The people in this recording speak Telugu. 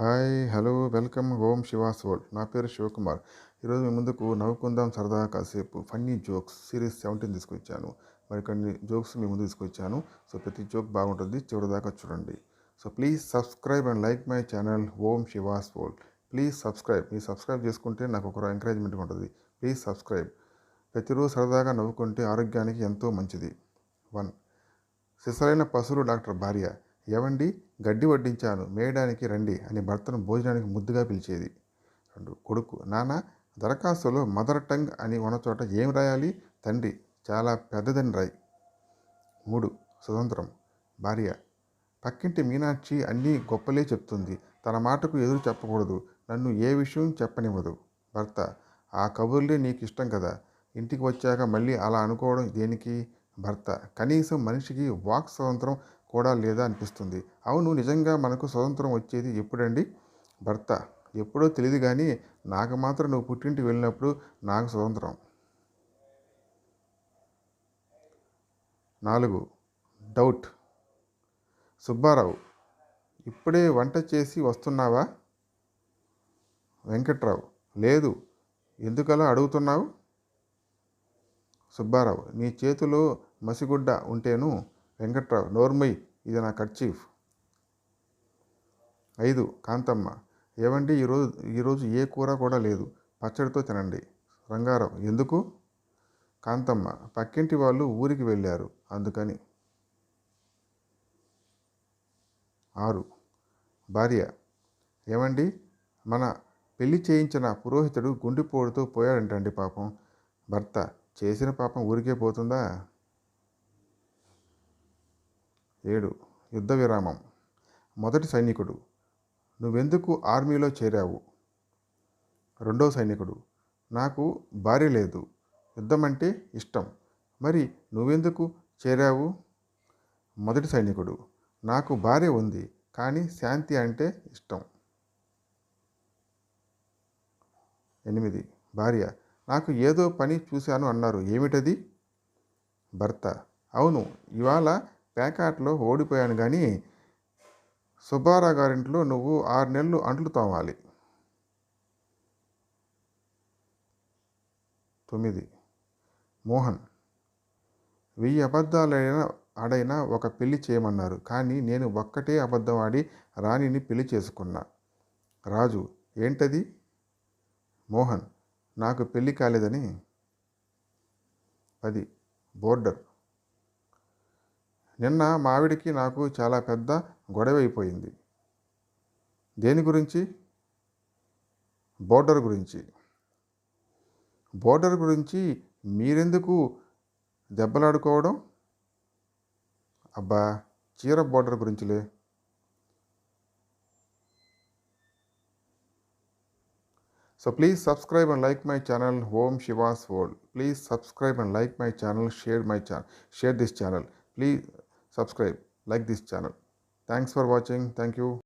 Hi hello welcome Om Shiva's world నా పేరు శివకుమార్. ఈరోజు మీ ముందుకు నవ్వుకుందాం సరదా కాసేపు ఫన్నీ జోక్స్ సిరీస్ సెవెంటీన్ తీసుకొచ్చాను. మరి కొన్ని జోక్స్ మీ ముందు తీసుకొచ్చాను. సో ప్రతి జోక్ బాగుంటుంది. చివరిదాకా చూడండి. So please subscribe and like my channel Om Shiva's world please subscribe. మీరు సబ్స్క్రైబ్ చేసుకుంటే నాకు ఒక ఎంకరేజ్మెంట్ ఉంటుంది. Please subscribe. ప్రతిరోజు సరదాగా నవ్వుకుంటే ఆరోగ్యానికి ఎంతో మంచిది. వన్. సిసలైన పశువులు డాక్టర్ భార్య. ఏవండి? గడ్డి వడ్డించాను మేయడానికి రండి అని భర్తను భోజనానికి ముద్దుగా పిలిచేది. రెండు కొడుకు నాన్న దరఖాస్తులో మదర్ టంగ్ అని ఉన్న చోట ఏం రాయాలి? తండ్రి చాలా పెద్దదని రాయి. మూడు స్వతంత్రం. భార్య పక్కింటి మీనాక్షి అన్నీ గొప్పలే చెప్తుంది. తన మాటకు ఎదురు చెప్పకూడదు. నన్ను ఏ విషయం చెప్పనివ్వదు. భర్త ఆ కబుర్లే నీకు ఇష్టం కదా. ఇంటికి వచ్చాక మళ్ళీ అలా అనుకోవడం దేనికి? భర్త కనీసం మనిషికి వాక్ స్వతంత్రం కూడా లేదా అనిపిస్తుంది. అవును నిజంగా మనకు స్వతంత్రం వచ్చేది ఎప్పుడండి? భర్త. ఎప్పుడో తెలియదు కానీ నాకు మాత్రం నువ్వు పుట్టింటికి వెళ్ళినప్పుడు నాకు స్వతంత్రం. నాలుగు డౌట్. సుబ్బారావు ఇప్పుడే వంట చేసి వస్తున్నావా? వెంకట్రావు లేదు. ఎందుకలా అడుగుతున్నావు? సుబ్బారావు నీ చేతిలో మసిగుడ్డ ఉంటేను వెంకట్రావు నోర్మయ్ ఇది నా కర్చీఫ్. ఐదు కాంతమ్మ ఏవండి ఈరోజు ఈరోజు ఏ కూర కూడా లేదు పచ్చడితో తినండి. రంగారావు ఎందుకు? కాంతమ్మ పక్కింటి వాళ్ళు ఊరికి వెళ్ళారు అందుకని. ఆరు భార్య ఏమండి మన పెళ్ళి చేయించిన పురోహితుడు గుండెపోటుతో పోయాడంటండి పాపం. భర్త చేసిన పాపం ఊరికే పోతుందా? ఏడు. యుద్ధ విరామం. మొదటి సైనికుడు. నువ్వెందుకు ఆర్మీలో చేరావు? రెండో సైనికుడు. నాకు భార్య లేదు. యుద్ధం అంటే ఇష్టం. మరి నువ్వెందుకు చేరావు? మొదటి సైనికుడు. నాకు భార్య ఉంది. కానీ శాంతి అంటే ఇష్టం. ఎనిమిది. భార్య. నాకు ఏదో పని చూశాను అన్నారు. ఏమిటది? భర్త. అవును. ఇవాళ పేకాట్లో ఓడిపోయాను కానీ సుబ్బారావు గారింట్లో నువ్వు ఆరు నెలలు అంట్లు తోమాలి. తొమ్మిది. మోహన్ వెయ్యి అబద్ధాలైన ఆడైనా ఒక పెళ్ళి చేయమన్నారు. కానీ నేను ఒక్కటే అబద్ధం ఆడి రాణిని పెళ్ళి చేసుకున్నా. రాజు ఏంటది? మోహన్ నాకు పెళ్ళి కాలేదని? పది. బోర్డర్ నిన్న మావిడికి నాకు చాలా పెద్ద గొడవ అయిపోయింది దేని గురించి? బోర్డర్ గురించి. బోర్డర్ గురించి మీరెందుకు దెబ్బలాడుకోవడం? అబ్బా చీర border గురించిలే. So please subscribe and like my channel Om Shiva's world. Please subscribe and like my channel share my channel share this channel. Please subscribe, like this channel. Thanks for watching. Thank you.